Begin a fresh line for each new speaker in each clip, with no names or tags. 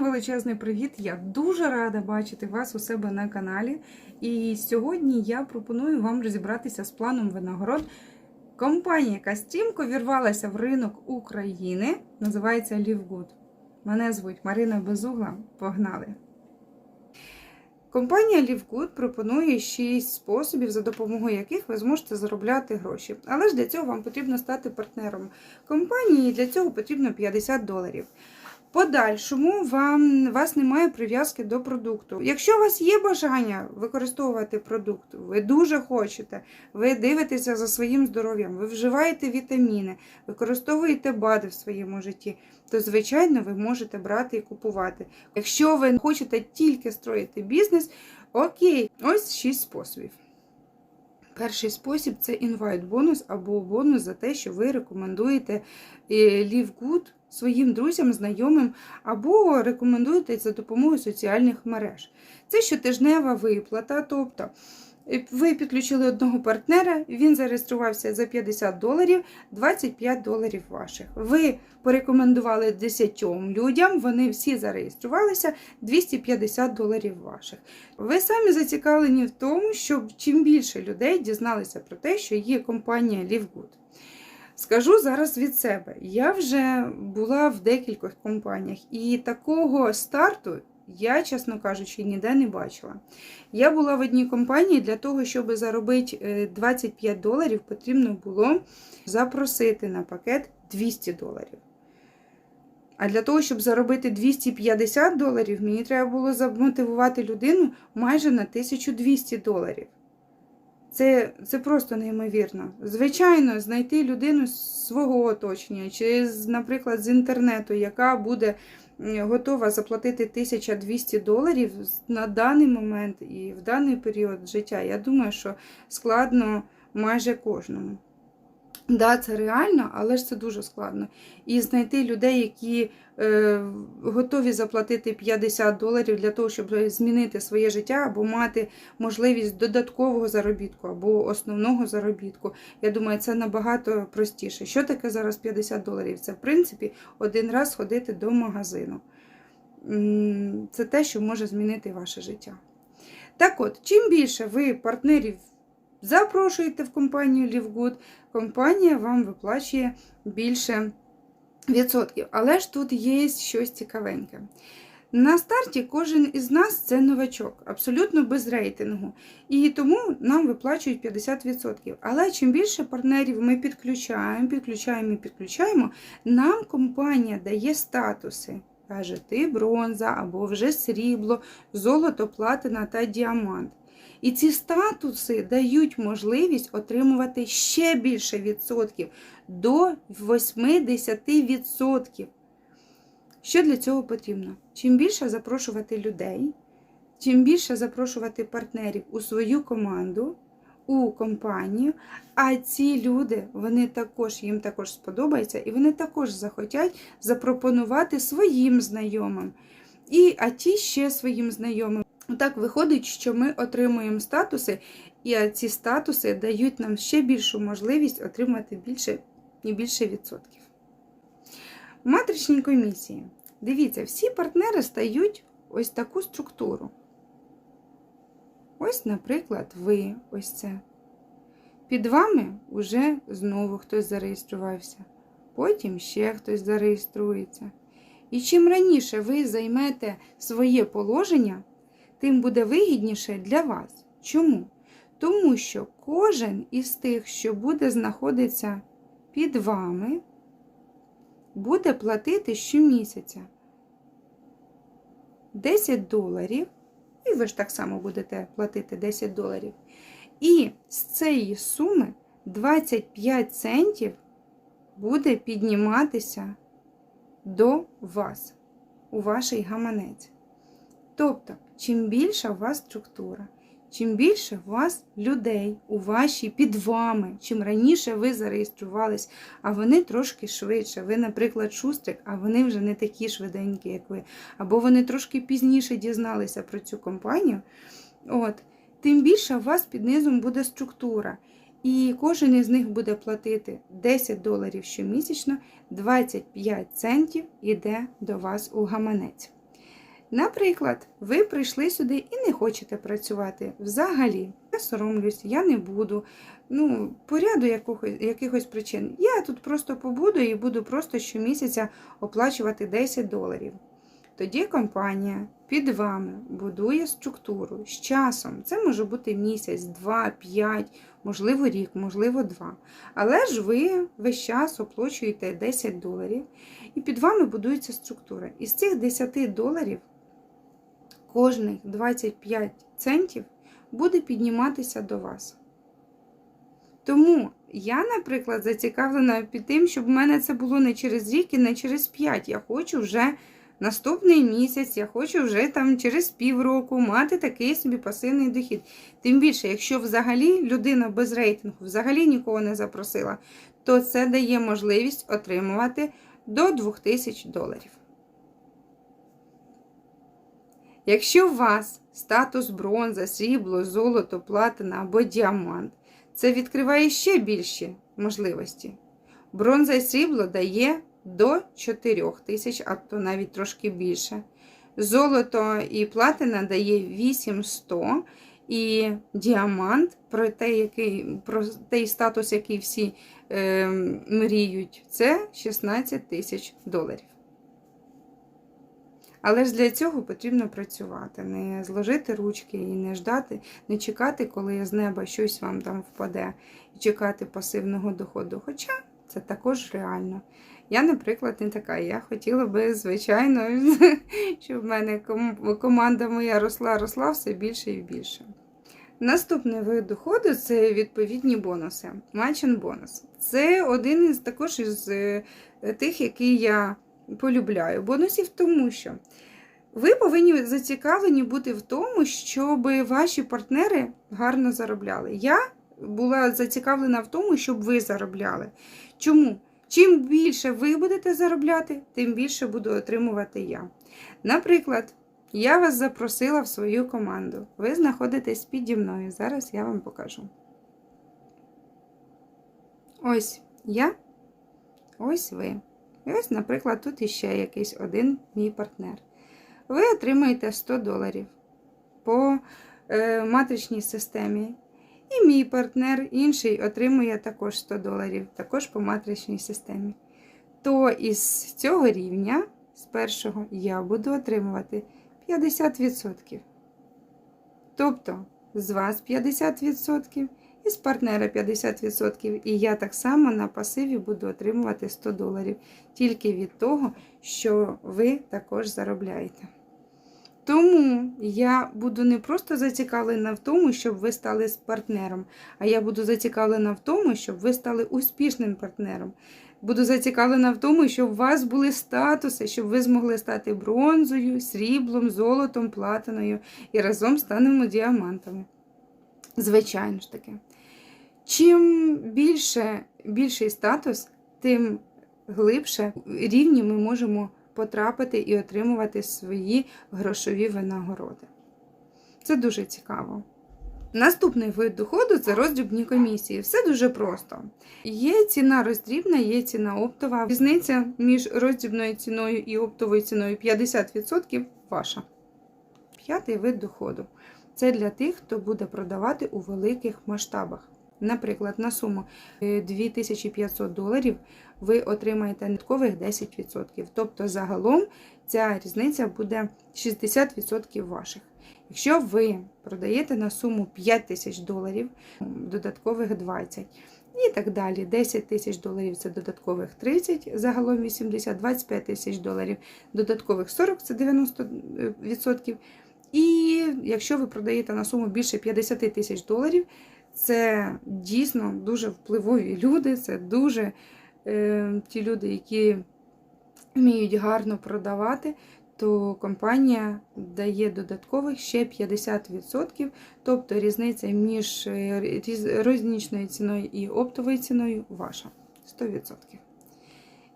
Величезний привіт! Я дуже рада бачити вас у себе на каналі. І сьогодні я пропоную вам розібратися з планом винагород. Компанія, яка стрімко вірвалася в ринок України, називається LiveGood. Мене звуть Марина Безугла. Погнали! Компанія LiveGood пропонує 6 способів, за допомогою яких ви зможете заробляти гроші. Але ж для цього вам потрібно стати партнером компанії, і для цього потрібно 50 доларів. Подальшому вам вас немає прив'язки до продукту. Якщо у вас є бажання використовувати продукт, ви дуже хочете, ви дивитеся за своїм здоров'ям, ви вживаєте вітаміни, використовуєте БАДи в своєму житті, то, звичайно, ви можете брати і купувати. Якщо ви хочете тільки строїти бізнес, окей, ось 6 способів. Перший спосіб це інвайт бонус або бонус за те, що ви рекомендуєте Live Good своїм друзям, знайомим, або рекомендуєте за допомогою соціальних мереж. Це щотижнева виплата. Тобто ви підключили одного партнера, він зареєструвався за 50 доларів, 25 доларів ваших. Ви порекомендували 10 людям, вони всі зареєструвалися, 250 доларів ваших. Ви самі зацікавлені в тому, щоб чим більше людей дізналися про те, що є компанія LiveGood. Скажу зараз від себе. Я вже була в декількох компаніях, і такого старту я, чесно кажучи, ніде не бачила. Я була в одній компанії для того, щоб заробити 25 доларів, потрібно було запросити на пакет 200 доларів. А для того, щоб заробити 250 доларів, мені треба було замотивувати людину майже на 1200 доларів. Це це просто неймовірно. Звичайно, знайти людину з свого оточення, чи, наприклад, з інтернету, яка буде готова заплатити 1200 доларів на даний момент і в даний період життя, я думаю, що складно майже кожному. Да, це реально, але ж це дуже складно. І знайти людей, які е, готові заплатити 50 доларів для того, щоб змінити своє життя, або мати можливість додаткового заробітку, або основного заробітку. Я думаю, це набагато простіше. Що таке зараз 50 доларів? Це, в принципі, один раз ходити до магазину. Це те, що може змінити ваше життя. Так от, чим більше ви партнерів запрошуєте в компанію LiveGood, компанія вам виплачує більше відсотків. Але ж тут є щось цікавеньке. На старті кожен із нас це новачок, абсолютно без рейтингу. І тому нам виплачують 50%. Але чим більше партнерів ми підключаємо, підключаємо і підключаємо, нам компанія дає статуси. Каже, ти бронза або вже срібло, золото, платина та діамант. І ці статуси дають можливість отримувати ще більше відсотків до 80%. Що для цього потрібно? Чим більше запрошувати людей, чим більше запрошувати партнерів у свою команду, у компанію, а ці люди, вони також, їм також сподобається, і вони також захотять запропонувати своїм знайомим. І, А ті ще своїм знайомим. Так виходить, що ми отримуємо статуси, і ці статуси дають нам ще більшу можливість отримати більше і більше відсотків. В матричній комісії. Дивіться, всі партнери стають ось таку структуру. Ось, наприклад, ви ось це. Під вами вже знову хтось зареєструвався. Потім ще хтось зареєструється. І чим раніше ви займете своє положення, тим буде вигідніше для вас. Чому? Тому що кожен із тих, що буде знаходитися під вами, буде платити щомісяця 10 доларів, і ви ж так само будете платити 10 доларів. І з цієї суми 25 центів буде підніматися до вас, у вашій гаманець. Тобто, чим більша у вас структура, чим більше у вас людей у вашій під вами, чим раніше ви зареєструвались, а вони трошки швидше. Ви, наприклад, шустрик, а вони вже не такі швиденькі, як ви. Або вони трошки пізніше дізналися про цю компанію. От, Тим більше у вас під низом буде структура. І кожен із них буде платити 10 доларів щомісячно, 25 центів йде до вас у гаманець. Наприклад, ви прийшли сюди і не хочете працювати взагалі. Я соромлюсь, я не буду. Ну, по ряду якихось, причин. Я тут просто побуду і буду просто щомісяця оплачувати 10 доларів. Тоді компанія під вами будує структуру з часом. Це може бути місяць, два, п'ять, можливо, рік, можливо, два. Але ж ви весь час оплачуєте 10 доларів, і під вами будується структура. Із цих 10 доларів кожних 25 центів буде підніматися до вас. Тому я, наприклад, зацікавлена під тим, щоб в мене це було не через рік і не через 5. Я хочу вже наступний місяць, я хочу вже там через півроку мати такий собі пасивний дохід. Тим більше, якщо взагалі людина без рейтингу взагалі нікого не запросила, то це дає можливість отримувати до 2000 доларів. Якщо у вас статус бронза, срібло, золото, платина або діамант, це відкриває ще більші можливості. Бронза і срібло дає до 4 тисяч, а то навіть трошки більше. Золото і платина дає 800, і діамант, про той, який, про той статус, який всі е, мріють, це 16 тисяч доларів. Але ж для цього потрібно працювати, не зложити ручки і не ждати, не чекати, коли з неба щось вам там впаде, і чекати пасивного доходу. Хоча це також реально. Я, наприклад, не така. Я хотіла би, звичайно, щоб в мене команда моя росла, росла все більше і більше. Наступний вид доходу це відповідні бонуси. Матчин бонус. Це один із також із тих, який я полюбляю. Бонусів тому що ви повинні зацікавлені бути в тому, щоб ваші партнери гарно заробляли. Я була зацікавлена в тому, щоб ви заробляли. Чому? Чим більше ви будете заробляти, тим більше буду отримувати я. Наприклад, я вас запросила в свою команду. Ви знаходитесь піді мною. Зараз я вам покажу. Ось я, ось ви. І ось, наприклад, тут іще якийсь один мій партнер. Ви отримаєте 100 доларів по е, матричній системі. І мій партнер інший отримує також 100 доларів, також по матричній системі. То із цього рівня, з першого, я буду отримувати 50%. Тобто, з вас 50%, і з партнера 50%. І я так само на пасиві буду отримувати 100 доларів. Тільки від того, що ви також заробляєте. Тому я буду не просто зацікавлена в тому, щоб ви стали з партнером, а я буду зацікавлена в тому, щоб ви стали успішним партнером. Буду зацікавлена в тому, щоб у вас були статуси, щоб ви змогли стати бронзою, сріблом, золотом, платиною і разом станемо діамантами. Звичайно ж таки. Чим більше, більший статус, тим глибше рівні ми можемо потрапити і отримувати свої грошові винагороди. Це дуже цікаво. Наступний вид доходу це роздрібні комісії. Все дуже просто. Є ціна роздрібна, є ціна оптова. Різниця між роздрібною ціною і оптовою ціною 50% ваша. П'ятий вид доходу. Це для тих, хто буде продавати у великих масштабах. Наприклад, на суму 2500 доларів ви отримаєте додаткових 10%. Тобто, загалом ця різниця буде 60% ваших. Якщо ви продаєте на суму 5 тисяч доларів, додаткових 20. І так далі. 10 тисяч доларів це додаткових 30, загалом 80, 25 тисяч доларів, додаткових 40 це 90%. І якщо ви продаєте на суму більше 50 тисяч доларів, це дійсно дуже впливові люди, це дуже е, ті люди, які вміють гарно продавати, то компанія дає додаткових ще 50%, тобто різниця між е, рознічною ціною і оптовою ціною ваша 100%.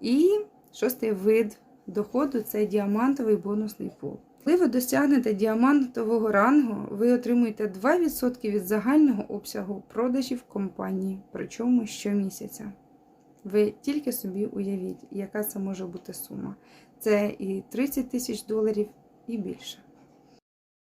І шостий вид доходу це діамантовий бонусний пул. Коли ви досягнете діамантового рангу, ви отримуєте 2% від загального обсягу продажів компанії, причому щомісяця. Ви тільки собі уявіть, яка це може бути сума. Це і 30 тисяч доларів, і більше.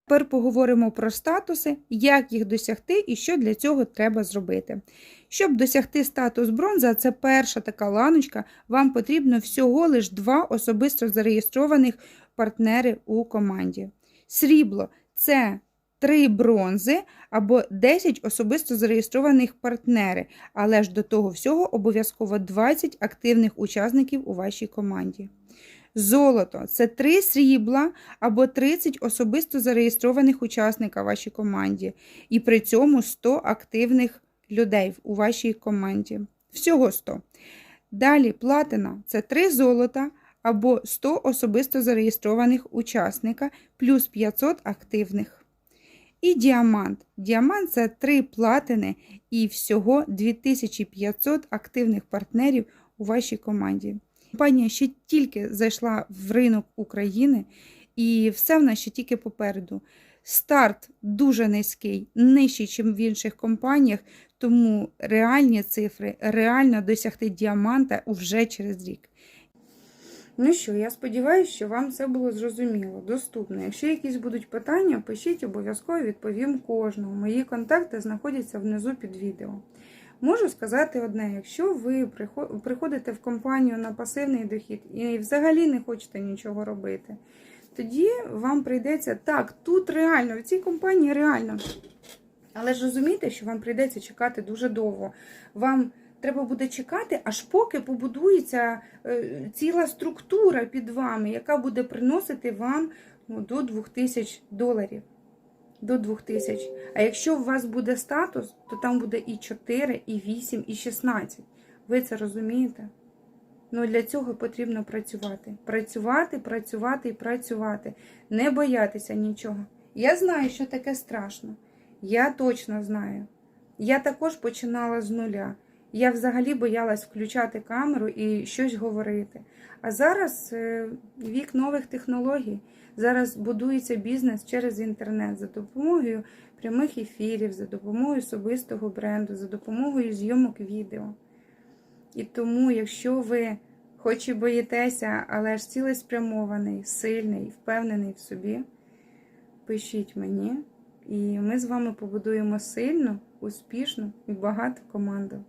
Тепер поговоримо про статуси, як їх досягти і що для цього треба зробити. Щоб досягти статус бронза, це перша така ланочка, вам потрібно всього лиш два особисто зареєстрованих партнери у команді. Срібло це 3 бронзи або 10 особисто зареєстрованих партнери, але ж до того всього обов'язково 20 активних учасників у вашій команді. Золото це 3 срібла або 30 особисто зареєстрованих учасника в вашій команді, і при цьому 100 активних людей у вашій команді. Всього 100. Далі платина це 3 золота або 100 особисто зареєстрованих учасника плюс 500 активних. І діамант. Діамант це 3 платини і всього 2500 активних партнерів у вашій команді. Компанія ще тільки зайшла в ринок України, і все в нас ще тільки попереду. Старт дуже низький, нижчий, ніж в інших компаніях, тому реальні цифри реально досягти діаманта вже через рік. Ну що, я сподіваюся, що вам це було зрозуміло, доступно. Якщо якісь будуть питання, пишіть обов'язково відповім кожному. Мої контакти знаходяться внизу під відео. Можу сказати одне: якщо ви приходите в компанію на пасивний дохід і взагалі не хочете нічого робити, тоді вам прийдеться так, тут реально, в цій компанії реально. Але ж розумієте, що вам прийдеться чекати дуже довго. Вам треба буде чекати, аж поки побудується е, ціла структура під вами, яка буде приносити вам ну, до 2000 доларів. До 2000. А якщо у вас буде статус, то там буде і 4, і 8, і 16. Ви це розумієте? Ну, для цього потрібно працювати. Працювати, працювати і працювати. Не боятися нічого. Я знаю, що таке страшно. Я точно знаю. Я також починала з нуля. Я взагалі боялась включати камеру і щось говорити. А зараз е, вік нових технологій. Зараз будується бізнес через інтернет за допомогою прямих ефірів, за допомогою особистого бренду, за допомогою зйомок відео. І тому, якщо ви, хоч і боїтеся, але ж цілеспрямований, сильний, впевнений в собі, пишіть мені, і ми з вами побудуємо сильну, успішну і багату команду.